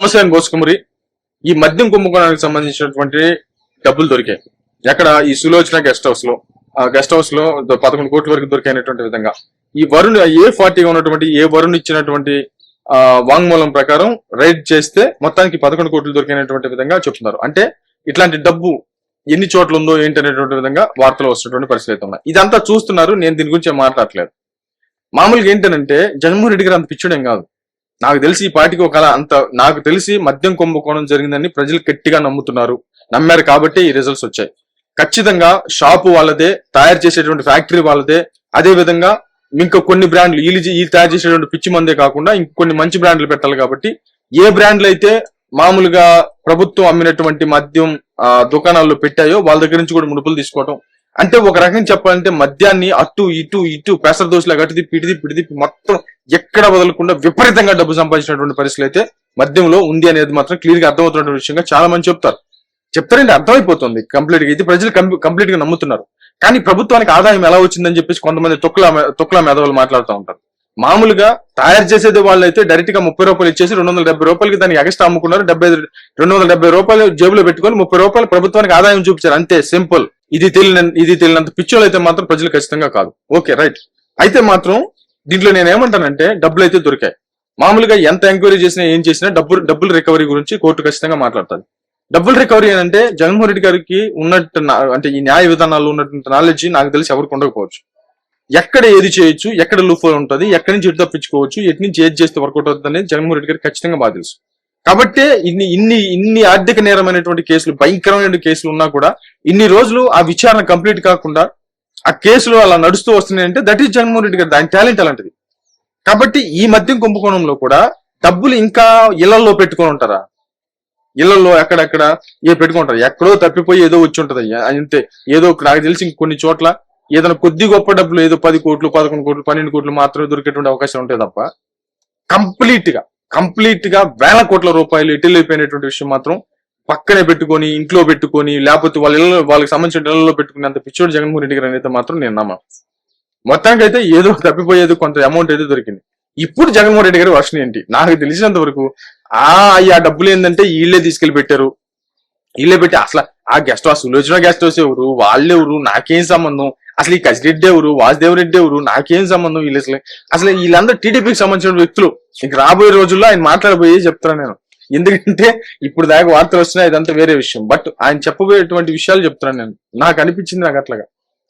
నమస్తే గోసుకుమరి ఈ మద్యం కుంభకోణానికి సంబంధించినటువంటి డబ్బులు దొరికాయి. ఎక్కడ ఈ సులోచన గెస్ట్ హౌస్లో ఆ గెస్ట్ హౌస్లో పదకొండు కోట్ల వరకు దొరికైనటువంటి విధంగా. ఈ వరుణ్ ఏ ఫార్టీగా ఉన్నటువంటి ఏ వరుణ్ ఇచ్చినటువంటి ఆ, వాంగ్మూలం ప్రకారం రైడ్ చేస్తే మొత్తానికి పదకొండు కోట్లు దొరికినటువంటి విధంగా చెప్తున్నారు. అంటే ఇట్లాంటి డబ్బు ఎన్ని చోట్ల ఉందో ఏంటనేటువంటి విధంగా వార్తలు వస్తున్నటువంటి పరిస్థితి అయితే ఉన్నాయి. ఇదంతా చూస్తున్నారు నేను దీని గురించి మాట్లాడట్లేదు. మామూలుగా ఏంటంటే జగన్మోహన్ రెడ్డి గారు అంత పిచ్చడం కాదు. నాకు తెలిసి ఈ పార్టీకి ఒక అంత నాకు తెలిసి మద్యం కుంభకోణం జరిగిందని ప్రజలు గట్టిగా నమ్ముతున్నారు. నమ్మారు కాబట్టి ఈ రిజల్ట్స్ వచ్చాయి. ఖచ్చితంగా షాపు వాళ్ళదే తయారు చేసేటువంటి ఫ్యాక్టరీ వాళ్ళదే. అదే విధంగా ఇంకా కొన్ని బ్రాండ్లు వీళ్ళు ఈ తయారు చేసేటువంటి పిచ్చి మందే కాకుండా ఇంకొన్ని మంచి బ్రాండ్లు పెట్టాలి కాబట్టి ఏ బ్రాండ్లు అయితే మామూలుగా ప్రభుత్వం అమ్మినటువంటి మద్యం దుకాణాల్లో పెట్టాయో వాళ్ళ దగ్గర నుంచి కూడా ముడుపులు తీసుకోవటం అంటే ఒక రకంగా చెప్పాలంటే మద్యాన్ని అటు ఇటు ఇటు పెసర దోశలా గట్టి పిడిది పిడిది మొత్తం ఎక్కడ వదలకుండా విపరీతంగా డబ్బు సంపాదించినటువంటి పరిస్థితులు అయితే మద్యంలో ఉంది అనేది మాత్రం క్లియర్గా అర్థమవుతున్న విషయంగా చాలా మంది చెప్తారు. చెప్తారంటే అర్థమైపోతుంది. కంప్లీట్గా ఇది ప్రజలు కంప్లీట్గా నమ్ముతున్నారు. కానీ ప్రభుత్వానికి ఆదాయం ఎలా వచ్చిందని చెప్పేసి కొంతమంది తొక్కుల తొక్కుల మేధవులు మాట్లాడుతూ ఉంటారు. మామూలుగా తయారు చేసేది వాళ్ళైతే డైరెక్ట్గా ముప్పై రూపాయలు ఇచ్చేసి రెండు వందల డెబ్బై రూపాయలకి దానికి ఎక్స్ట్రా అమ్ముకున్నారు. డెబ్బై రెండు వందల డెబ్బై రూపాయలు జేబులో పెట్టుకొని ముప్పై రూపాయలు ప్రభుత్వానికి ఆదాయం చూపించారు. అంతే సింపుల్. ఇది తెలియన ఇది తెలియనంత పిచ్చోళ్ళు అయితే మాత్రం ప్రజలు ఖచ్చితంగా కాదు. Okay right. అయితే మాత్రం దీంట్లో నేను ఏమంటానంటే డబ్బులు అయితే దొరికాయి. మామూలుగా ఎంత ఎంక్వైరీ చేసినా ఏం చేసినా డబ్బులు డబ్బులు రికవరీ గురించి కోర్టు ఖచ్చితంగా మాట్లాడుతుంది. డబ్బుల రికవరీ అంటే జగన్మోహన్ రెడ్డి గారికి ఉన్నట్టు అంటే ఈ న్యాయ విధానాలు ఉన్నటువంటి నాలెడ్జ్ నాకు తెలిసి ఎవరికి ఉండకపోవచ్చు. ఎక్కడ ఏది చేయొచ్చు ఎక్కడ లూఫోల్ ఉంటుంది ఎక్కడి నుంచి ఎటు తప్పించుకోవచ్చు ఎటు నుంచి ఏది చేస్తే వర్కౌట్ అవుతుంది అనేది జగన్మోహన్ రెడ్డి గారికి ఖచ్చితంగా బాగా తెలుసు. కాబట్టి ఇన్ని ఇన్ని ఇన్ని ఆర్థిక నేరమైనటువంటి కేసులు భయంకరమైన కేసులు ఉన్నా కూడా ఇన్ని రోజులు ఆ విచారణ కంప్లీట్ కాకుండా ఆ కేసులు అలా నడుస్తూ వస్తున్నాయంటే దట్ ఈస్ జగన్మోహన్ రెడ్డి గారు దాని టాలెంట్ అలాంటిది. కాబట్టి ఈ మద్యం కుంభకోణంలో కూడా డబ్బులు ఇంకా ఇళ్ళలో పెట్టుకొని ఉంటారా? ఇళ్ళలో ఎక్కడెక్కడ ఏ పెట్టుకుంటారు ఎక్కడో తప్పిపోయి ఏదో వచ్చి ఉంటది. అయ్యా అంతే. ఏదో నాకు తెలిసి కొన్ని చోట్ల ఏదైనా కొద్ది గొప్ప డబ్బులు ఏదో పది కోట్లు పదకొండు కోట్లు పన్నెండు కోట్లు మాత్రమే దొరికేటువంటి అవకాశం ఉంటాయి తప్ప కంప్లీట్గా కంప్లీట్గా వేల కోట్ల రూపాయలు ఎటిల్లిపోయినటువంటి విషయం మాత్రం పక్కనే పెట్టుకొని ఇంట్లో పెట్టుకొని లేకపోతే వాళ్ళ ఇళ్ళలో వాళ్ళకి సంబంధించిన ఇళ్ళలో పెట్టుకునేంత పిచ్చోడు జగన్మోహన్ రెడ్డి గారు అయితే మాత్రం నేను నమ్మా మొత్తానికి అయితే ఏదో తప్పిపోయేది కొంత అమౌంట్ అయితే దొరికింది. ఇప్పుడు జగన్మోహన్ రెడ్డి గారి వర్షన్ ఏంటి? నాకు తెలిసినంత వరకు ఆ ఆ డబ్బులు ఏంటంటే వీళ్ళే తీసుకెళ్ళి పెట్టారు. వీళ్ళే పెట్టి అసలు ఆ guest house Sulochana guest house ఎవరు? వాళ్ళెవరు? నాకేం సంబంధం? అసలు ఈ కసిరెడ్డి ఎవరు వాసుదేవ్ రెడ్డి ఎవరు నాకేం సంబంధం వీళ్ళు అసలు అసలు వీళ్ళందరూ టీడీపీకి సంబంధించిన వ్యక్తులు. ఇంక రాబోయే రోజుల్లో ఆయన మాట్లాడబోయే చెప్తాను నేను. ఎందుకంటే ఇప్పుడు దాకా వార్తలు వస్తున్నాయి ఇదంతా వేరే విషయం. బట్ ఆయన చెప్పబోయేటువంటి విషయాలు చెప్తున్నాను నేను. నాకు అనిపించింది నాకు అట్లాగా.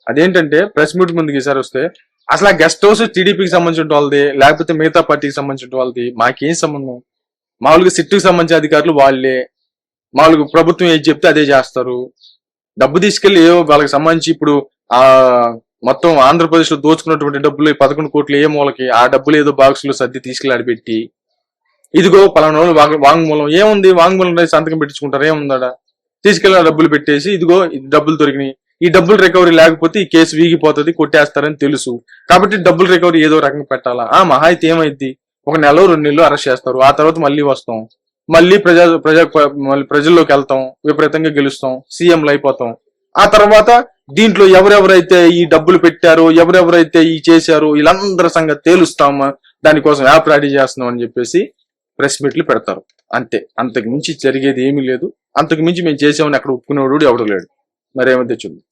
అదేంటంటే ప్రెస్ మీట్ ముందుకు ఈసారి వస్తే అసలు ఆ గెస్ట్ హౌస్ టీడీపీకి సంబంధించిన వాళ్ళది లేకపోతే మిగతా పార్టీకి సంబంధించిన వాళ్ళది మాకేం సంబంధం? మామూలుగా సిట్టుకు సంబంధించిన అధికారులు వాళ్ళే. మామూలుగా ప్రభుత్వం ఏది చెప్తే అదే చేస్తారు. డబ్బు తీసుకెళ్ళి ఏవో వాళ్ళకి సంబంధించి ఇప్పుడు ఆ మొత్తం ఆంధ్రప్రదేశ్లో దోచుకున్నటువంటి డబ్బులు ఈ పదకొండు కోట్లు ఏ మూలకి ఆ డబ్బులు ఏదో బాక్స్లో సర్ది తీసుకెళ్ళి ఇదిగో పలానా వాంగ్మూలం ఏముంది? వాంగ్మూలం సంతకం పెట్టించుకుంటారు? ఏముందా తీసుకెళ్ళిన డబ్బులు పెట్టేసి ఇదిగో డబ్బులు దొరికినాయి. ఈ డబ్బులు రికవరీ లేకపోతే ఈ కేసు వీగిపోతుంది కొట్టేస్తారని తెలుసు. కాబట్టి డబ్బులు రికవరీ ఏదో రకంగా పెట్టాలా? ఆ మహా అయితే ఏమైద్ది? ఒక నెల రెండు నెలలు అరెస్ట్ చేస్తారు. ఆ తర్వాత మళ్ళీ వస్తాం. మళ్ళీ ప్రజా ప్రజా మళ్ళీ ప్రజల్లోకి వెళ్తాం. విపరీతంగా గెలుస్తాం. సీఎంలు అయిపోతాం. ఆ తర్వాత దీంట్లో ఎవరెవరైతే ఈ డబ్బులు పెట్టారో ఎవరెవరైతే ఈ చేశారో వీళ్ళందరి సంగతి తేలుస్తాము దానికోసం యాప్ రెడీ చేస్తున్నాం అని చెప్పేసి ప్రెస్ మీట్లు పెడతారు. అంతే. అంతకు మించి జరిగేది ఏమీ లేదు. అంతకు మించి మేము చేసామని అక్కడ ఒప్పుకునేవాడు ఎవడు లేడు. మరేమైతే చూద్దాం